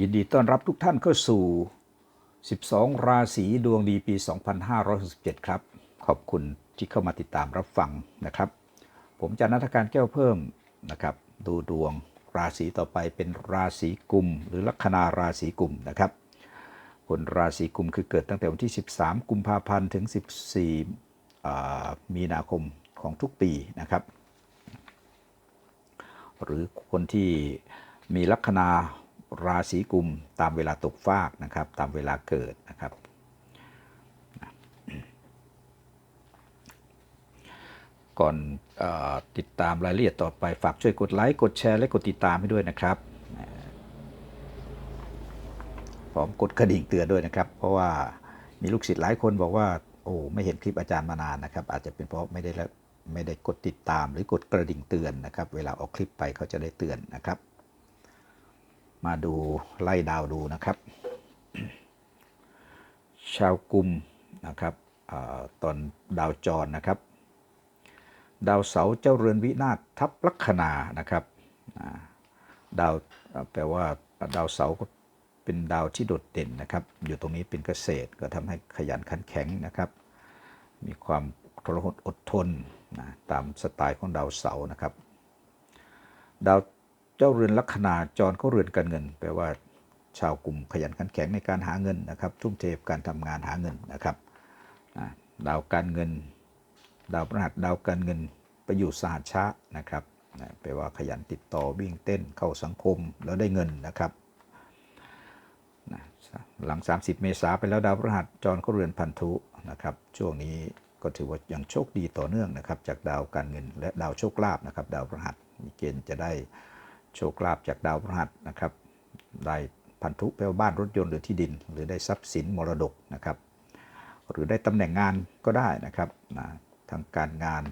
ยินดีต้อนรับทุกท่านเข้าสู่ 12 ราศีดวงดีปี 2567 ครับ ขอบคุณที่เข้ามาติดตามรับฟังนะครับ ผมจะนัทการแก้วเพิ่มนะครับ ดูดวงราศีต่อไปเป็นราศีกุม หรือลัคนาราศีกุมนะครับ คนราศีกุมคือเกิดตั้งแต่วันที่ 13 กุมภาพันธ์ถึง 14อ่มีนาคมของทุกปีนะครับ หรือคนที่มีลัคนา ราศีกุมตามเวลาตกฟากนะครับตามเวลาเกิดนะครับก่อนอติดตามรายละเอียดต่อไปฝากช่วยกดไลค์กดแชร์และกดติดตามให้ด้วยนะครับพร้อมกดกระดิ่งเตือนด้วยนะครับ เพราะว่ามีลูกศิษย์หลายคนบอกว่า โอ้ไม่เห็นคลิปอาจารย์มานานนะครับ อาจจะเป็นเพราะไม่ได้ละไม่ได้กดติดตามหรือกดกระดิ่งเตือนนะครับ เวลาออกคลิปไปเขาจะได้เตือนนะครับ มาดูไล่ดาวดูนะครับ ชาวกุมนะครับอตอนดาวจรนะครับ ดาวเสาร์เจ้าเรือนวินาศทับลัคนานะครับดาวแปลว่าดาวเสาร์ก็เป็นดาวที่โดดเด่นนะครับ อยู่ตรงนี้เป็นเกษตรก็ทำให้ขยันขันแข็งนะครับ มีความทรหดอดทนนะตามสไตล์ของดาวเสาร์นะครับ ดาว เจ้าเรือนลัคนาจรก็เรือนการเงิน แปลว่าชาวกลุ่มขยันขันแข็งในการหาเงินนะครับ ทุ่มเทกับการทำงานหาเงินนะครับดาวการเงิน ดาวพฤหัสดาวการเงินไปอยู่สหัชชะนะครับแปลว่าขยันติดต่อวิ่งเต้นเข้าสังคมแล้วได้เงินนะครับหลัง 30 เมษาไปแล้วดาวพฤหัสจรก็เรือนพันธุนะครับ ช่วงนี้ก็ถือว่ายังโชคดีต่อเนื่องนะครับ จากดาวการเงินและดาวโชคลาภนะครับ ดาวพฤหัสมีเกณฑ์จะได้ โชคลาภจากดาวพฤหัสนะครับ ได้พันธุแปลว่าบ้านรถยนต์หรือที่ดิน หรือได้ทรัพย์สินมรดกนะครับ หรือได้ตำแหน่งงานก็ได้นะครับนะทางการงาน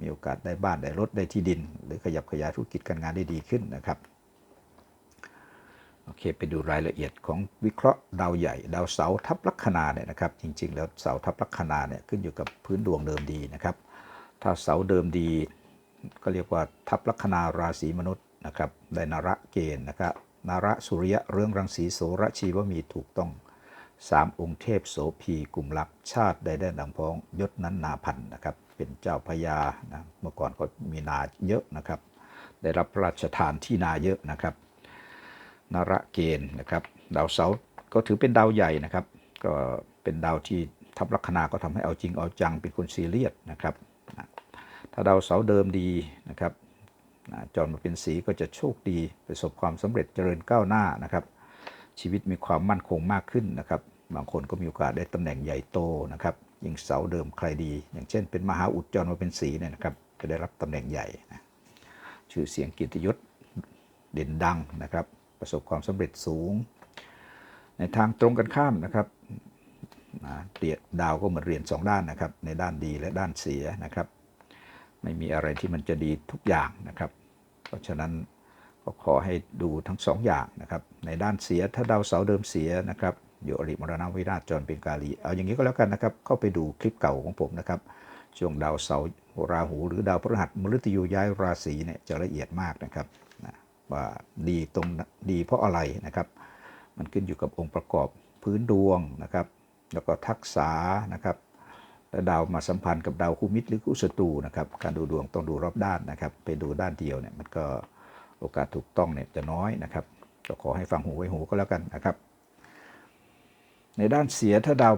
มีโอกาสได้บ้านได้รถได้ที่ดิน หรือขยับขยายธุรกิจการงานได้ดีขึ้นนะครับโอเคไปดูรายละเอียดของวิเคราะห์ดาวใหญ่ ดาวเสาทับลัคนาเนี่ยนะครับ จริง ๆ แล้วเสาทับลัคนาเนี่ยขึ้นอยู่กับพื้นดวงเดิมดีนะครับ ถ้าเสาเดิมดี ก็เรียกว่าทับลัคนาราศีมนุษย์ นะครับได้นระเกณฑ์นะครับนาระสุริยะเรื่องรังสีโสระชีวมีถูกต้องสามองค์เทพโสพีกลุ่มลับชาติได้ได้ดังพ้องยศนั้นนาพันนะครับเป็นเจ้าพญานะเมื่อก่อนก็มีนาเยอะนะครับ ได้รับพระราชทานที่นาเยอะนะครับนระเกณฑ์นะครับดาวเสาร์ก็ถือเป็นดาวใหญ่นะครับ ก็เป็นดาวที่ทับลัคนาก็ทำให้เอาจริงเอาจังเป็นคนซีเรียสนะครับถ้าดาวเสาร์เดิมดีนะครับ นะจรมาเป็นสีก็จะโชคดีประสบความสำเร็จเจริญก้าวหน้านะครับ ชีวิตมีความมั่นคงมากขึ้นนะครับ บางคนก็มีโอกาสได้ตำแหน่งใหญ่โตนะครับยิ่งเสาเดิมใครดี อย่างเช่น เป็นมหาอุดจรมาเป็นสีเนี่ยนะครับจะได้รับตำแหน่งใหญ่นะชื่อเสียงกิตยศเด่นดังนะครับ ประสบความสำเร็จสูง ในทางตรงกันข้ามนะครับนะเดียดาวก็เหมือนเรียนสองด้านนะครับ ในด้านดีและด้านเสียนะครับ ไม่มีอะไรที่มันจะดีทุกอย่างนะครับ เพราะฉะนั้นก็ขอให้ดูทั้งสองอย่างนะครับ ในด้านเสียถ้าดาวเสาร์เดิมเสียนะครับอยู่อริมรณวิราชจรเป็นกาลี เอาอย่างนี้ก็แล้วกันนะครับ เข้าไปดูคลิปเก่าของผมนะครับ ช่วงดาวเสาราหู หรือดาวพฤหัสมฤตยูย้ายราศีเนี่ยจะละเอียดมากนะครับว่าดีตรงดีเพราะอะไรนะครับ มันขึ้นอยู่กับองค์ประกอบพื้นดวงนะครับ แล้วก็ทักษะนะครับ ดาวมาสัมพันธ์กับดาวคู่มิตรหรือคู่ศัตรูนะครับการดูดวงต้องดูรอบด้านนะครับ ไปดูด้านเดียวเนี่ยมันก็โอกาสถูกต้องเนี่ยจะน้อยนะครับก็ขอให้ฟังหูไว้หูก็แล้วกันนะครับ ในด้านเสียถ้าดาว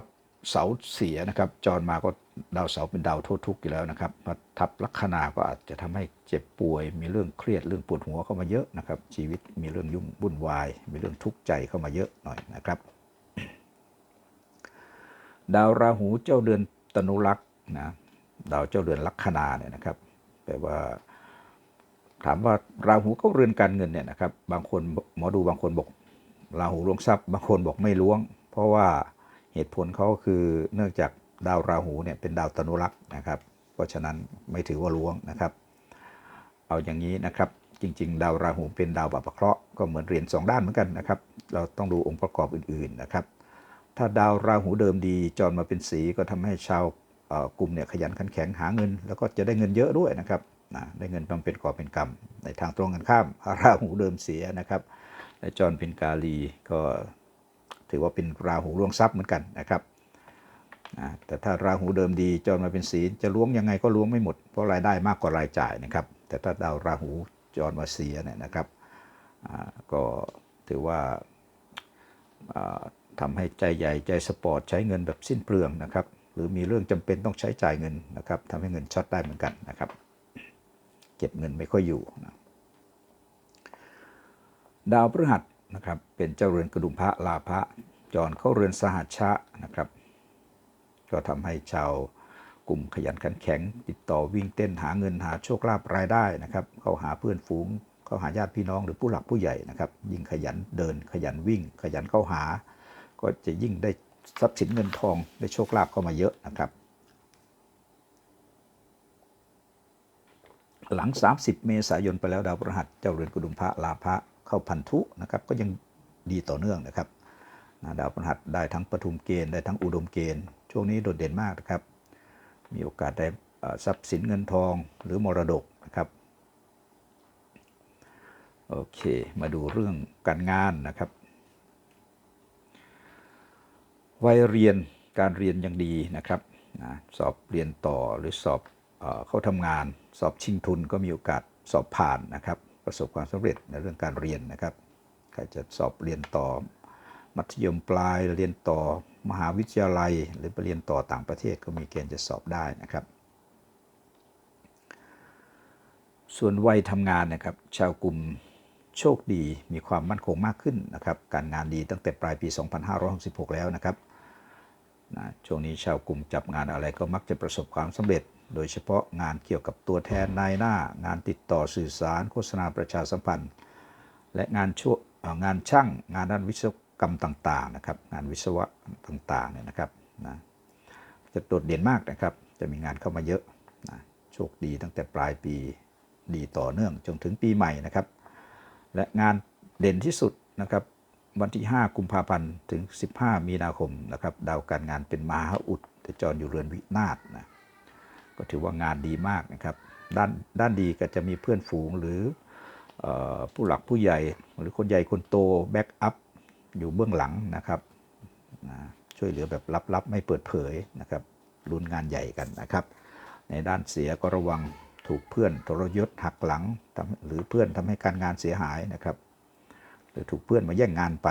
เสาเสียนะครับจรมาก็ดาวเสาเป็นดาวโทษทุกข์อยู่แล้วนะครับมาทับลัคนาก็อาจจะทำให้เจ็บป่วย มีเรื่องเครียดเรื่องปวดหัวเข้ามาเยอะนะครับ ชีวิตมีเรื่องยุ่งวุ่นวาย มีเรื่องทุกข์ใจเข้ามาเยอะหน่อยนะครับ ดาวราหูเจ้าเดือน ตนุรักษ์นะดาวเจ้าเดือนลัคนาเนี่ยนะครับแปลว่าถามว่าราหูก็เรือนการเงินเนี่ยนะครับ บางคนหมอดูบางคนบอกราหูล้วงทรัพย์ บางคนบอกไม่ล้วง เพราะว่าเหตุผลเขาคือเนื่องจากดาวราหูเนี่ยเป็นดาวตนุรักษ์นะครับ เพราะฉะนั้นไม่ถือว่าล้วงนะครับ เอาอย่างนี้นะครับจริง ๆ ดาวราหูเป็นดาวบัพเคราะห์ก็เหมือนเหรียญสองด้านเหมือนกันนะครับ เราต้องดูองค์ประกอบอื่นๆนะครับ ถ้าดาวราหูเดิมดีจรมาเป็นสีก็ทำให้ชาวกลุ่มเนี่ยขยันขันแข็งหาเงิน แล้วก็จะได้เงินเยอะด้วยนะครับได้เงินมาเป็นกอบเป็นกำในทางตรงกันข้ามราหูเดิมเสียนะครับและจรเป็นกาลีก็ถือว่าเป็นราหูล่วงทรัพย์เหมือนกันนะครับแต่ถ้าราหูเดิมดีจรมาเป็นศีลจะล้วงยังไงก็ล้วงไม่หมดเพราะรายได้มากกว่ารายจ่ายนะครับ แต่ถ้าดาวราหูจรมาเสียเนี่ยนะครับก็ถือว่า ทำให้ใจใหญ่ใจสปอร์ตใช้เงินแบบสิ้นเปลืองนะครับ หรือมีเรื่องจำเป็นต้องใช้จ่ายเงินนะครับทำให้เงินช็อตได้เหมือนกันนะครับ เก็บเงินไม่ค่อยอยู่นะดาวพฤหัสนะครับเป็นเจ้าเรือนกระดุมพระลาภะจรเข้าเรือนสหัชชะนะครับ ก็ทำให้ชาวกลุ่มขยันขันแข็ง ติดต่อวิ่งเต้นหาเงินหาโชคลาภรายได้นะครับ เข้าหาเพื่อนฝูง เข้าหาญาติพี่น้องหรือผู้หลักผู้ใหญ่นะครับ ยิ่งขยันเดินขยันวิ่ง ขยันเข้าหา ก็จะยิ่งได้ทรัพย์สินเงินทองได้โชคลาภเข้ามาเยอะนะครับ หลัง 30 เมษายนไปแล้วดาวพฤหัสเจ้าเรือนกุดุมพระลาภะเข้าพันธุนะครับ ก็ยังดีต่อเนื่องนะครับดาวพฤหัสได้ทั้งปฐุมเกณฑ์ได้ทั้งอุดมเกณฑ์ ช่วงนี้โดดเด่นมากนะครับ มีโอกาสได้ทรัพย์สินเงินทองหรือมรดกนะครับโอเค มาดูเรื่องการงานนะครับ วัยเรียนการเรียนยังดีนะครับนะสอบเรียนต่อหรือสอบเอเข้าทำงาน สอบชิงทุนก็มีโอกาสสอบผ่านนะครับ ประสบความสำเร็จในเรื่องการเรียนนะครับใครจะสอบเรียนต่อ มัธยมปลายเรียนต่อมหาวิทยาลัย หรือไปเรียนต่อต่างประเทศก็มีเกณฑ์จะสอบได้นะครับ ส่วนวัยทำงานนะครับ ชาวกลุ่มโชคดีมีความมั่นคงมากขึ้นนะครับ การงานดีตั้งแต่ปลายปี 2566 แล้วนะครับ นะช่วงนี้ชาวกลุ่มจับงานอะไรก็มักจะประสบความสำเร็จ โดยเฉพาะงานเกี่ยวกับตัวแทนนายหน้า งานติดต่อสื่อสาร โฆษณาประชาสัมพันธ์ และงานช่วงานช่างงานด้านวิศวกรรมต่างๆนะครับงานวิศวะต่างๆเนี่ยนะครับนะจะโดดเด่นมากนะครับ จะมีงานเข้ามาเยอะนะโชคดีตั้งแต่ปลายปีดีต่อเนื่องจนถึงปีใหม่นะครับ และงานเด่นที่สุดนะครับ วันที่ 5 กุมภาพันธ์ถึง 15 มีนาคมนะครับดาวการงานเป็นมหาอุดแต่จรอยู่เรือนวินาศนะก็ถือว่างานดีมากนะครับด้านด้านดีก็จะมีเพื่อนฝูงหรืออผู้หลักผู้ใหญ่หรือคนใหญ่คนโตแบ็กอัพอยู่เบื้องหลังนะครับนะช่วยเหลือแบบลับๆ ไม่เปิดเผยนะครับรุนงานใหญ่กันนะครับ ในด้านเสียก็ระวังถูกเพื่อนทรยศหักหลังหรือเพื่อนทำให้การงานเสียหายนะครับ รือถูกเพื่อนมาแย่งงานไป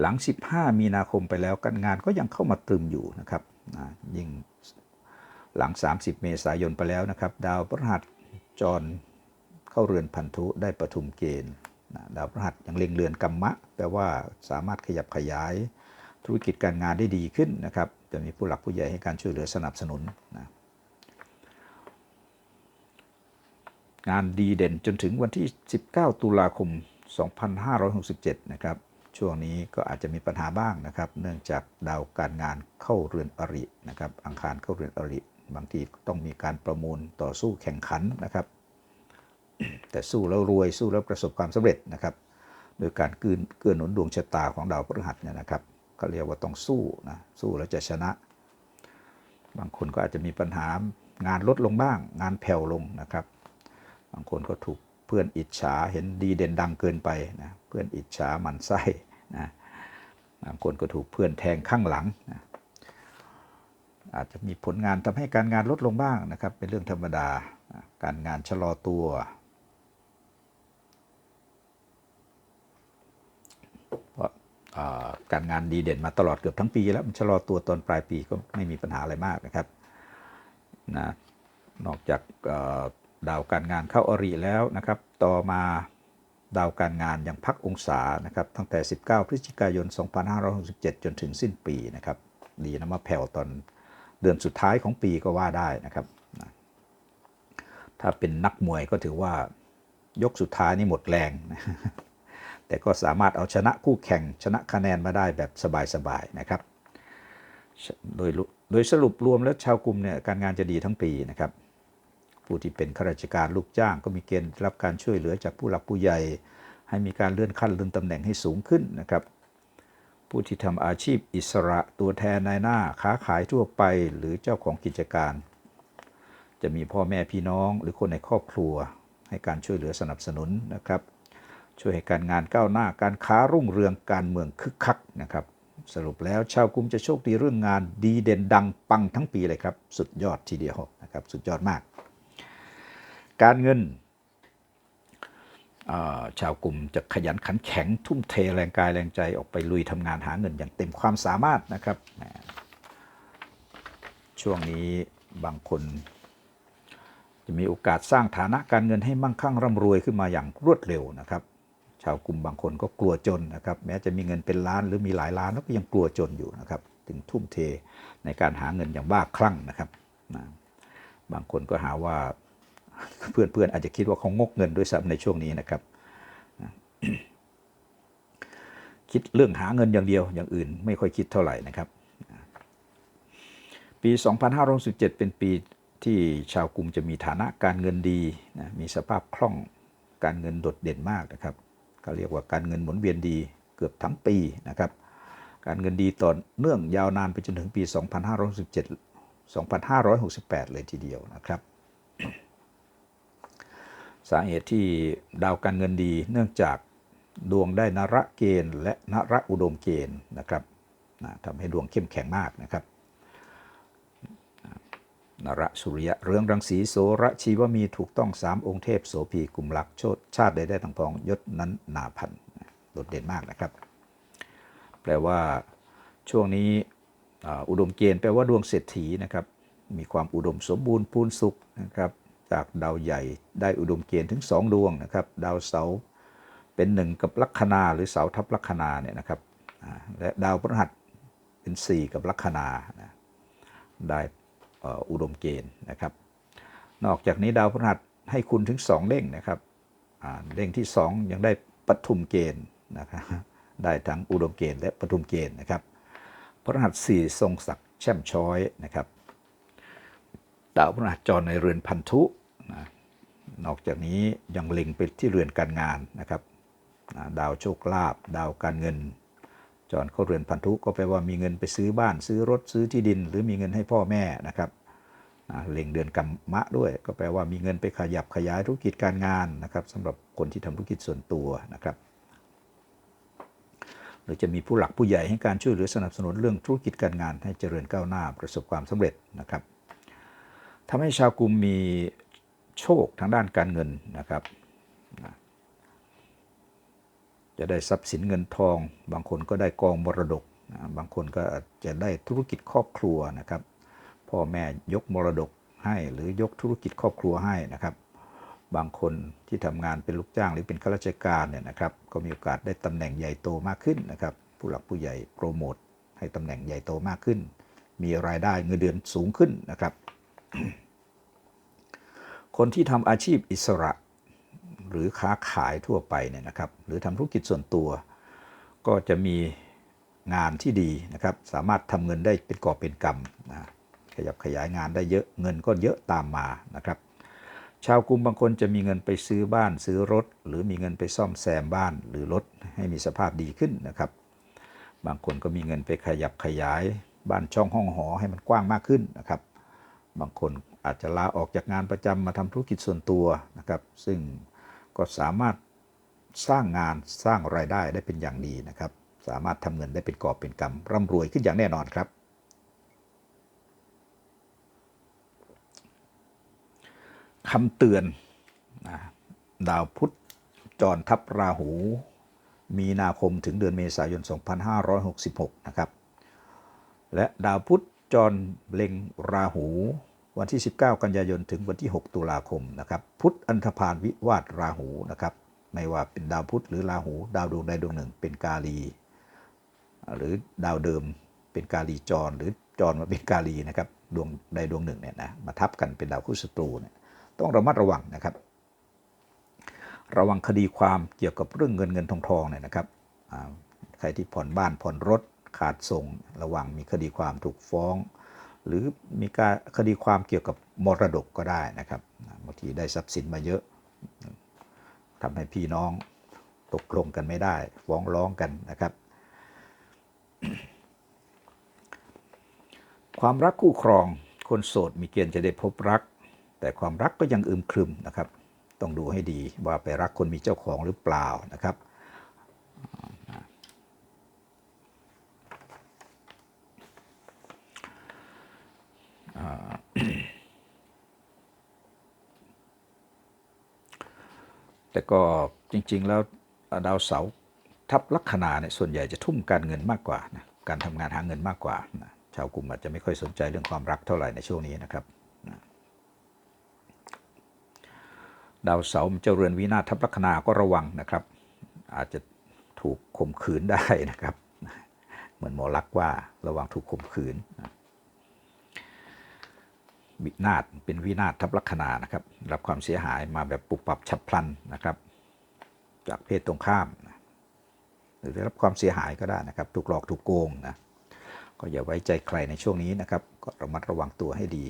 หลัง 15 มีนาคมไปแล้วการงานก็ยังเข้ามาตึมอยู่นะครับยิ่งหลัง 30 เมษายนไปแล้วนะครับ ดาวพฤหัสจรเข้าเรือนพันธุได้ประทุมเกณฑ์ดาวพฤหัสยังเล็งเรือนกัมมะแปลว่าสามารถขยับขยายธุรกิจการงานได้ดีขึ้นนะครับ จะมีผู้หลักผู้ใหญ่ให้การช่วยเหลือสนับสนุนนะ งานดีเด่นจนถึงวันที่ 19 ตุลาคม 2567 นะครับ ช่วงนี้ก็อาจจะมีปัญหาบ้างนะครับ เนื่องจากดาวการงานเข้าเรือนอรินะครับ อังคารเข้าเรือนอริ บางทีต้องมีการประมูลต่อสู้แข่งขันนะครับ แต่สู้แล้วรวยสู้แล้วประสบความสำเร็จนะครับ โดยการเกื้อเกื้อหนุนดวงชะตาของดาวพฤหัสเนี่ยนะครับเขาเรียกว่าต้องสู้นะสู้แล้วจะชนะ บางคนก็อาจจะมีปัญหางานลดลงบ้าง งานแผ่วลงนะครับ บางคนก็ถูกเพื่อนอิจฉาเห็นดีเด่นดังเกินไปนะเพื่อนอิจฉามันไส้นะบางคนก็ถูกเพื่อนแทงข้างหลังนะอาจจะมีผลงานทำให้การงานลดลงบ้างนะครับ เป็นเรื่องธรรมดาการงานชะลอตัว เพราะการงานดีเด่นมาตลอดเกือบทั้งปีแล้วมันชะลอตัวตอนปลายปีก็ไม่มีปัญหาอะไรมากนะครับนะนอกจาก ดาวการงานเข้าอริแล้วนะครับ ต่อมาดาวการงานยังพักองศานะครับตั้งแต่ 19 พฤศจิกายน 2567 จนถึงสิ้นปีนะครับดีนะมาแผ่วตอนเดือนสุดท้ายของปีก็ว่าได้นะครับ ถ้าเป็นนักมวยก็ถือว่ายกสุดท้ายนี่หมดแรง แต่ก็สามารถเอาชนะคู่แข่งชนะคะแนนมาได้แบบสบายๆนะครับ โดยโดยสรุปรวมแล้วชาวกลุ่มเนี่ยการงานจะดีทั้งปีนะครับ ผู้ที่เป็นข้าราชการลูกจ้าง ก็มีเกณฑ์รับการช่วยเหลือจากผู้หลักผู้ใหญ่ ให้มีการเลื่อนขั้นเลื่อนตำแหน่งให้สูงขึ้นนะครับ ผู้ที่ทำอาชีพอิสระตัวแทนนายหน้าค้าขายทั่วไปหรือเจ้าของกิจการ จะมีพ่อแม่พี่น้องหรือคนในครอบครัว ให้การช่วยเหลือสนับสนุนนะครับ ช่วยให้การงานก้าวหน้าการค้ารุ่งเรืองการเมืองคึกคักนะครับสรุปแล้วชาวกรุมจะโชคดีเรื่องงานดีเด่นดังปังทั้งปีเลยครับ สุดยอดทีเดียวนะครับ สุดยอดมาก การเงินชาวกลุ่มจะขยันขันแข็งทุ่มเทแรงกายแรงใจออกไปลุยทำงานหาเงินอย่างเต็มความสามารถนะครับ ช่วงนี้บางคน จะมีโอกาสสร้างฐานะการเงินให้มั่งคั่งร่ำรวยขึ้นมาอย่างรวดเร็วนะครับ ชาวกลุ่มบางคนก็กลัวจนนะครับ แม้จะมีเงินเป็นล้านหรือมีหลายล้านแล้วก็ยังกลัวจนอยู่นะครับ ถึงทุ่มเทในการหาเงินอย่างบ้าคลั่งนะครับนะบางคนก็หาว่า เพื่อนๆอาจจะคิดว่าเขางกเงินด้วยซ้ำในช่วงนี้นะครับ คิดเรื่องหาเงินอย่างเดียวอย่างอื่น ไม่ค่อยคิดเท่าไหร่นะครับ ปี 2517 เป็นปีที่ชาวกรุงจะมีฐานะการเงินดีนะมีสภาพคล่องการเงินโดดเด่นมากนะครับก็เรียกว่าการเงินหมุนเวียนดีเกือบทั้งปีนะครับ การเงินดีต่อเนื่องยาวนานไปจนถึงปี 2517 2568 เลยทีเดียวนะครับ สาเหตุที่ดาวการเงินดี เนื่องจากดวงได้นระเกณฑ์ และนระอุดมเกณฑ์นะครับนะทำให้ดวงเข้มแข็งมากนะครับนระสุริยะเรืองรังสีโสระชีวมีถูกต้องสามองค์เทพโสภีกลุ่มลักษณ์โชดชาติใดได้ทั้งพองยศนั้นนาพันโดดเด่นมากนะครับ แปลว่าช่วงนี้อุดมเกณฑ์แปลว่าดวงเศรษฐีนะครับ มีความอุดมสมบูรณ์พูนสุขนะครับ จากดาวใหญ่ได้อุดมเกณฑ์ถึง 2 ดวงนะครับ ดาวเสาเป็นหนึ่งกับลัคนาหรือเสาทับลัคนาเนี่ยนะครับและดาวพฤหัสเป็น 4 กับลัคนานะได้อุดมเกณฑ์นะครับ นอกจากนี้ดาวพฤหัสให้คุณถึง 2เด้งนะครับเด้งที่ 2 ยังได้ปฐุมเกณฑ์นะครับได้ทั้งอุดมเกณฑ์และปฐุมเกณฑ์นะครับพฤหัสสี่ทรงศักดิ์แช่มช้อยนะครับ ดาวพฤหัสจรในเรือนพันธุนะนอกจากนี้ยังเล็งไปที่เรือนการงานนะครับนะดาวโชคลาภดาวการเงิน จรเข้าเรือนพันธุก็แปลว่ามีเงินไปซื้อบ้านซื้อรถซื้อที่ดิน หรือมีเงินให้พ่อแม่นะครับนะเล็งเดือนกรรมะด้วย ก็แปลว่ามีเงินไปขยับขยายธุรกิจการงานนะครับสำหรับคนที่ทำธุรกิจส่วนตัวนะครับหรือจะมีผู้หลักผู้ใหญ่ให้การช่วยเหลือสนับสนุนเรื่องธุรกิจการงานให้เจริญก้าวหน้าประสบความสำเร็จนะครับ ทำให้ชาวกลุ่มมีโชคทางด้านการเงินนะครับ จะได้ทรัพย์สินเงินทอง บางคนก็ได้กองมรดก บางคนก็จะได้ธุรกิจครอบครัวนะครับ พ่อแม่ยกมรดกให้หรือยกธุรกิจครอบครัวให้นะครับ บางคนที่ทำงานเป็นลูกจ้างหรือเป็นข้าราชการเนี่ยนะครับ ก็มีโอกาสได้ตำแหน่งใหญ่โตมากขึ้นนะครับ ผู้หลักผู้ใหญ่โปรโมทให้ตำแหน่งใหญ่โตมากขึ้น มีรายได้เงินเดือนสูงขึ้นนะครับ คนที่ทำอาชีพอิสระ หรือค้าขายทั่วไปเนี่ยนะครับ หรือทำธุรกิจส่วนตัว ก็จะมีงานที่ดีนะครับ สามารถทำเงินได้เป็นกอบเป็นกำนะขยับขยายงานได้เยอะเงินก็เยอะตามมานะครับ ชาวกลุ่มบางคนจะมีเงินไปซื้อบ้านซื้อรถ หรือมีเงินไปซ่อมแซมบ้านหรือรถให้มีสภาพดีขึ้นนะครับ บางคนก็มีเงินไปขยับขยายบ้านช่องห้องหอให้มันกว้างมากขึ้นนะครับ บางคนอาจจะลาออกจากงานประจำมาทำธุรกิจส่วนตัวนะครับ ซึ่งก็สามารถสร้างงานสร้างรายได้ได้เป็นอย่างดีนะครับ สามารถทำเงินได้เป็นกอบเป็นกำร่ำรวยขึ้นอย่างแน่นอนครับ คำเตือนนะดาวพุธจรทับราหู มีนาคมถึงเดือนเมษายน 2566 นะครับ และดาวพุธ จรเล็งราหู วันที่ 19 กันยายนถึงวันที่ 6 ตุลาคมนะครับ พุธอันธพาลวิวาทราหูนะครับ ไม่ว่าเป็นดาวพุธหรือราหู ดาวดวงใดดวงหนึ่ง เป็นกาลี หรือดาวเดิมเป็นกาลีจรหรือจรมาเป็นกาลีนะครับดวงใดดวงหนึ่งเนี่ยนะมาทับกันเป็นดาวคู่ศัตรูเนี่ยต้องระมัดระวังนะครับ ระวังคดีความเกี่ยวกับเรื่องเงินเงินทองทองเนี่ยนะครับใครที่ผ่อนบ้านผ่อนรถ ขาดส่ง ระวังมีคดีความถูกฟ้อง หรือมีการคดีความเกี่ยวกับมรดกก็ได้นะครับบางทีได้ทรัพย์สินมาเยอะทำให้พี่น้องตกลงกันไม่ได้ ฟ้องร้องกันนะครับ ความรักคู่ครองคนโสดมีเกณฑ์จะได้พบรัก แต่ความรักก็ยังอึมครึมนะครับ ต้องดูให้ดีว่าไปรักคนมีเจ้าของหรือเปล่านะครับ แต่ก็จริงๆแล้วดาวเสาร์ทับลัคนาเนี่ยส่วนใหญ่จะทุ่มการเงินมากกว่านะการทำงานหาเงินมากกว่านะชาวกลุ่มอาจจะไม่ค่อยสนใจเรื่องความรักเท่าไหร่ในช่วงนี้นะครับนะดาวเสาร์เจ้าเรือนวินาทับลัคนาก็ระวังนะครับ อาจจะถูกข่มขืนได้นะครับ เหมือนหมอลักว่าระวังถูกข่มขืนนะ วินาศเป็นวินาศทับลัคนานะครับรับความเสียหายมาแบบปุบปับฉับพลันนะครับ จากเพศตรงข้าม หรือได้รับความเสียหายก็ได้นะครับถูกหลอกถูกโกงนะก็อย่าไว้ใจใครในช่วงนี้นะครับ ก็ระมัดระวังตัวให้ดี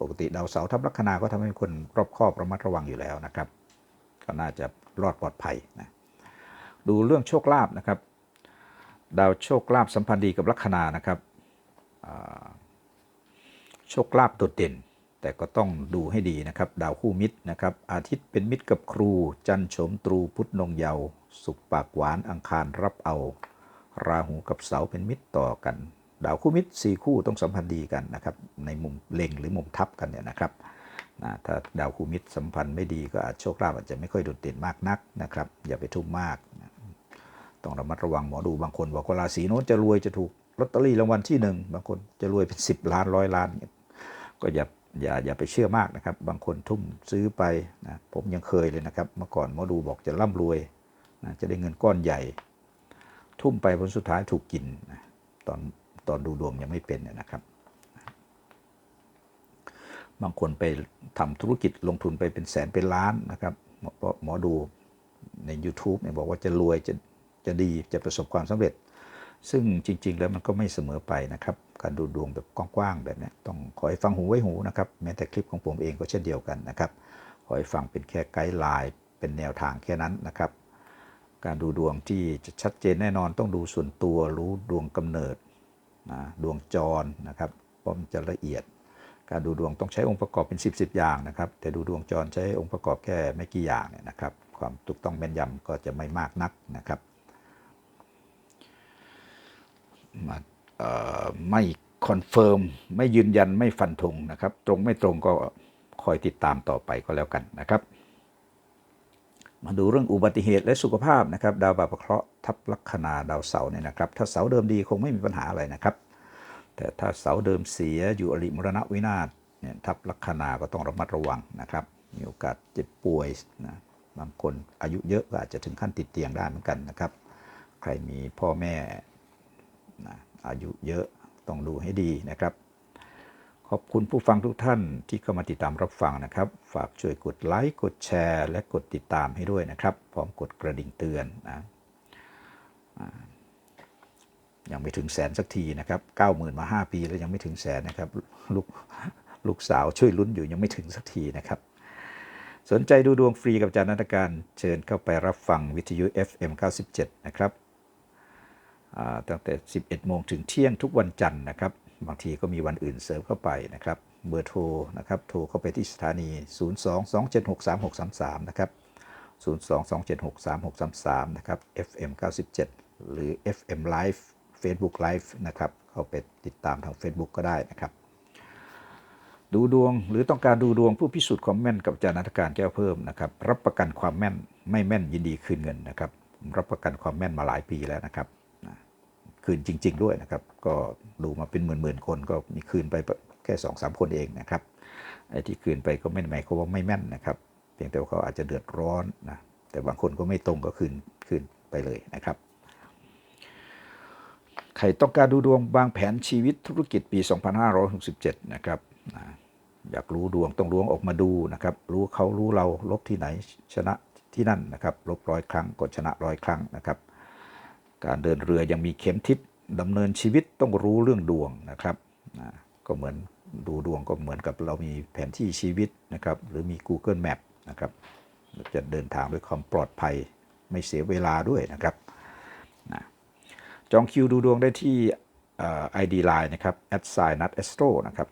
ปกติดาวเสาร์ทับลัคนาก็ทำให้คนรอบคอบระมัดระวังอยู่แล้วนะครับ ก็น่าจะรอดปลอดภัยนะดูเรื่องโชคลาภนะครับ ดาวโชคลาภสัมพันธ์ดีกับลัคนานะครับโชคลาภโดดเด่น แต่ก็ต้องดูให้ดีนะครับ ดาวคู่มิตรนะครับ อาทิตย์เป็นมิตรกับครู จันทร์โฉมตรูพุธนงเยาว์สุขปากหวานอังคารรับเอา ราหูกับเสาเป็นมิตรต่อกัน ดาวคู่มิตรสี่คู่ต้องสัมพันธ์ดีกันนะครับ ในมุมเล็งหรือมุมทับกันเนี่ยนะครับนะถ้าดาวคู่มิตรสัมพันธ์ไม่ดีก็อาจโชคลาภอาจจะไม่ค่อยโดดเด่นมากนักนะครับ อย่าไปทุ่มมาก ต้องระมัดระวังหมอดูบางคนบอกว่าราศีโน้นจะรวยจะถูกลอตเตอรี่รางวัลที่หนึ่งบางคนจะรวยเป็น 10 ล้านร้อยล้าน ก็อย่า อย่าอย่าไปเชื่อมากนะครับ บางคนทุ่มซื้อไปนะผมยังเคยเลยนะครับเมื่อก่อนหมอดูบอกจะร่ำรวยนะจะได้เงินก้อนใหญ่ ทุ่มไปผลสุดท้ายถูกกินนะตอนตอนดูดวงยังไม่เป็นเนี่ยนะครับ บางคนไปทำธุรกิจลงทุนไปเป็นแสนเป็นล้านนะครับเพราะหมอดูใน YouTube เนี่ยบอกว่าจะรวยจะจะดีจะประสบความสำเร็จ ซึ่งจริง ๆ แล้วมันก็ไม่เสมอไปนะครับ การดูดวงแบบกว้างๆแบบนี้ต้องคอยฟังหูไว้หูนะครับแม้แต่คลิปของผมเองก็เช่นเดียวกันนะครับคอยฟังเป็นแค่ไกด์ไลน์เป็นแนวทางแค่นั้นนะครับ การดูดวงที่จะชัดเจนแน่นอนต้องดูส่วนตัวรู้ดวงกำเนิดนะดวงจรนะครับเพราะมันจะละเอียด การดูดวงต้องใช้องค์ประกอบเป็น 10บสอย่างนะครับ แต่ดูดวงจรใช้องค์ประกอบแค่ไม่กี่อย่างเนี่ยนะครับ ความถูกต้องแม่นยำก็จะไม่มากนักนะครับมา ไม่คอนเฟิร์มไม่ยืนยันไม่ฟันธงนะครับ ตรงไม่ตรงก็คอยติดตามต่อไปก็แล้วกันนะครับ มาดูเรื่องอุบัติเหตุและสุขภาพนะครับ ดาวบาปเคราะห์ทับลัคนาดาวเสาร์เนี่ยนะครับ ถ้าเสาเดิมดีคงไม่มีปัญหาอะไรนะครับ แต่ถ้าเสาเดิมเสียอยู่อริมรณวินาศเนี่ยทับลัคนาก็ต้องระมัดระวังนะครับ มีโอกาสเจ็บป่วยนะบางคนอายุเยอะก็อาจจะถึงขั้นติดเตียงได้เหมือนกันนะครับ ใครมีพ่อแม่นะ อายุเยอะต้องดูให้ดีนะครับ ขอบคุณผู้ฟังทุกท่านที่เข้ามาติดตามรับฟังนะครับ ฝากช่วยกดไลค์กดแชร์ และกดติดตามให้ด้วยนะครับ พร้อมกดกระดิ่งเตือนนะยังไม่ถึงแสนสักทีนะครับเก้าหมื่นมาห้าปีแล้วยังไม่ถึงแสนนะครับลูกลูกสาวช่วยลุ้นอยู่ยังไม่ถึงสักทีนะครับ สนใจดูดวงฟรีกับอาจารย์นักการเชิญเข้าไปรับฟังวิทยุ FM 97 นะครับ ตั้งแต่ 11 โมงถึงเที่ยงทุกวันจันทร์นะครับ บางทีก็มีวันอื่นเสริมเข้าไปนะครับ เบอร์โทรนะครับ โทรเข้าไปที่สถานี 022763633 นะครับ 022763633 นะครับ FM 97 หรือ FM Live Facebook Live นะครับ เข้าไปติดตามทาง Facebook ก็ได้นะครับ ดูดวงหรือต้องการดูดวงผู้พิสูจน์ความแม่นกับอาจารย์นักการแก้วเพิ่มนะครับ รับประกันความแม่นไม่แม่นยินดีคืนเงินนะครับ รับประกันความแม่นมาหลายปีแล้วนะครับ คืนจริง ๆ ด้วยนะครับ ก็ดูมาเป็นหมื่นๆคนก็มีคืนไปแค่สองสามคนเองนะครับไอ้ที่คืนไปก็ไม่ได้หมายความว่าไม่แม่นนะครับเพียงแต่ว่าเขาอาจจะเดือดร้อนนะแต่บางคนก็ไม่ตรงก็คืนคืนไปเลยนะครับใครต้องการดูดวงวางแผนชีวิตธุรกิจปี 2567 นะครับนะอยากรู้ดวงต้องล้วงออกมาดูนะครับ รู้เขารู้เราลบที่ไหนชนะที่นั่นนะครับ ลบร้อยครั้งก็ชนะร้อยครั้งนะครับ การเดินเรือยังมีเข็มทิศดำเนินชีวิตต้องรู้เรื่องดวงนะครับนะก็เหมือนดูดวงก็เหมือนกับเรามีแผนที่ชีวิตนะครับหรือมี Google Map นะครับจะเดินทางด้วยความปลอดภัยไม่เสียเวลาด้วยนะครับนะจองคิวดูดวงได้ที่ไอดีไลน์นะครับ at sign nut astro นะครับ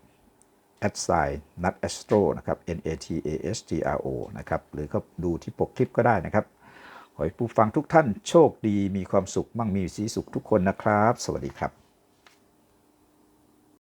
at sign nat astro นะครับ n a t a s t r o นะครับหรือก็ดูที่ปกคลิปก็ได้นะครับ ขอให้ผู้ฟังทุกท่านโชคดีมีความสุขมั่งมีสีสุขทุกคนนะครับ สวัสดีครับ